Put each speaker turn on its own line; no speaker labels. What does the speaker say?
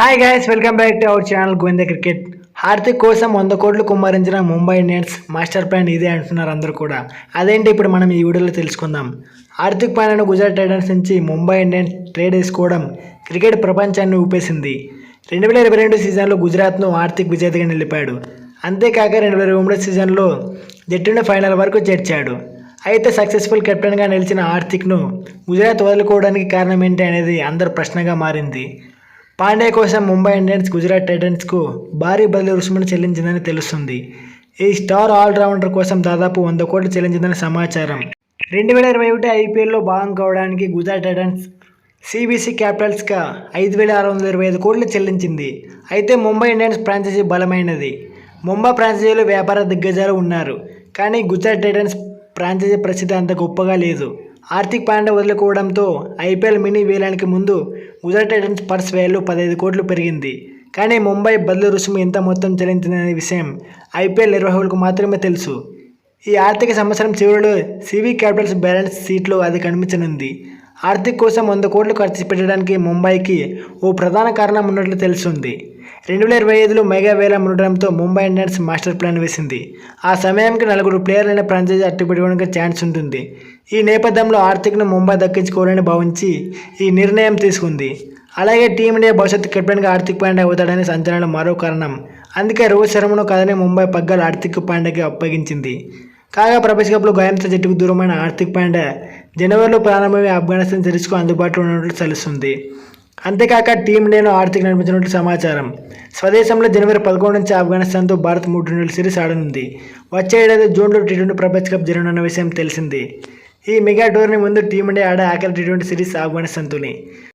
Hi guys welcome back to our channel Govinda cricket Hardik కోసం వంద కోట్లు కుమ్మరించిన ముంబై ఇండియన్స్ మాస్టర్ ప్లాన్ ఇదే అంటున్నారు అందరూ కూడా. అదేంటి ఇప్పుడు మనం ఈ వీడియోలో తెలుసుకుందాం. హార్దిక్ పాండ్యాను గుజరాత్ టైటన్స్ నుంచి ముంబై ఇండియన్స్ ట్రేడ్ వేసుకోవడం క్రికెట్ ప్రపంచాన్ని ఊపేసింది. రెండు వేల ఇరవై రెండు సీజన్లో గుజరాత్ను ఆర్థిక్ విజేతగా నిలిపాడు. అంతేకాక రెండు వేల ఇరవై మూడు సీజన్లో జట్టును ఫైనల్ వరకు చేర్చాడు. అయితే సక్సెస్ఫుల్ కెప్టెన్గా నిలిచిన ఆర్థిక్ను గుజరాత్ వదులుకోవడానికి కారణం ఏంటి అనేది అందరు ప్రశ్నగా మారింది. పాండే కోసం ముంబై ఇండియన్స్ గుజరాత్ టైటన్స్కు భారీ బదిలీ రుసుమును చెల్లించిందని తెలుస్తుంది. ఈ స్టార్ ఆల్రౌండర్ కోసం దాదాపు వంద కోట్లు చెల్లించిందని సమాచారం. రెండు వేల ఇరవై ఒకటి ఐపీఎల్లో భాగం కావడానికి గుజరాత్ టైటన్స్ సిబిసి క్యాపిటల్స్గా ఐదు వేల ఆరు వందల ఇరవై ఐదు కోట్లు చెల్లించింది. అయితే ముంబై ఇండియన్స్ ఫ్రాంచైజీ బలమైనది. ముంబై ఫ్రాంచైజీలో వ్యాపార దిగ్గజాలు ఉన్నారు. కానీ గుజరాత్ టైటన్స్ ఫ్రాంచైజీ ప్రసిద్ధి అంత గొప్పగా లేదు. ఆర్థిక పాండే వదులుకోవడంతో ఐపీఎల్ మినీ వేలానికి ముందు గుజరాత్ టైటన్స్ పర్స్ వాల్యూ పదహైదు కోట్లు పెరిగింది. కానీ ముంబై బదులు రుసుము ఎంత మొత్తం చెల్లించిందనే విషయం ఐపీఎల్ నిర్వాహకులకు మాత్రమే తెలుసు. ఈ ఆర్థిక సంవత్సరం చివరిలో సివి క్యాపిటల్స్ బ్యాలెన్స్ షీట్లో అది కనిపించనుంది. ఆర్థిక కోసం వంద కోట్లు ఖర్చు పెట్టడానికి ముంబైకి ఓ ప్రధాన కారణం ఉన్నట్లు తెలుస్తుంది. రెండు వేల ఇరవై ఐదులో మెగా వేలం ఉండడంతో ముంబై ఇండియన్స్ మాస్టర్ ప్లాన్ వేసింది. ఆ సమయానికి నలుగురు ప్లేయర్లైన ఫ్రాంచైజీ అట్టుపెట్టుకోవడానికి ఛాన్స్ ఉంటుంది. ఈ నేపథ్యంలో ఆర్థిక్ను ముంబై దక్కించుకోవాలని భావించి ఈ నిర్ణయం తీసుకుంది. అలాగే టీమిండియా భవిష్యత్తు కెప్టెన్గా ఆర్థిక్ పాండే అవుతాడని సంచలనం మరో కారణం. అందుకే రోహిత్ శర్మను కాదని ముంబై పగ్గాలు ఆర్థిక్ పాండేకి అప్పగించింది. కాగా ప్రపంచ కప్లో గాయంతో జట్టుకు దూరమైన ఆర్థిక్ పాండే జనవరిలో ప్రారంభమై ఆఫ్ఘనిస్తాన్ సిరీస్కు అందుబాటులో ఉన్నట్లు తెలుస్తుంది. అంతేకాక టీమిండియాను ఆర్థిక నడిపించినట్లు సమాచారం. స్వదేశంలో జనవరి పదకొండు నుంచి ఆఫ్ఘనిస్తాన్తో భారత్ మూడు రెండు సిరీస్ ఆడనుంది. వచ్చే ఏడాది జూన్లో టీ ట్వంటీ ప్రపంచ కప్ జరగనున్న విషయం తెలిసింది. ఈ మెగా టోర్ని ముందు టీమిండియా ఆడే ఆఖరి టీ ట్వంటీ సిరీస్ ఆఫ్ఘనిస్తాన్తోనే.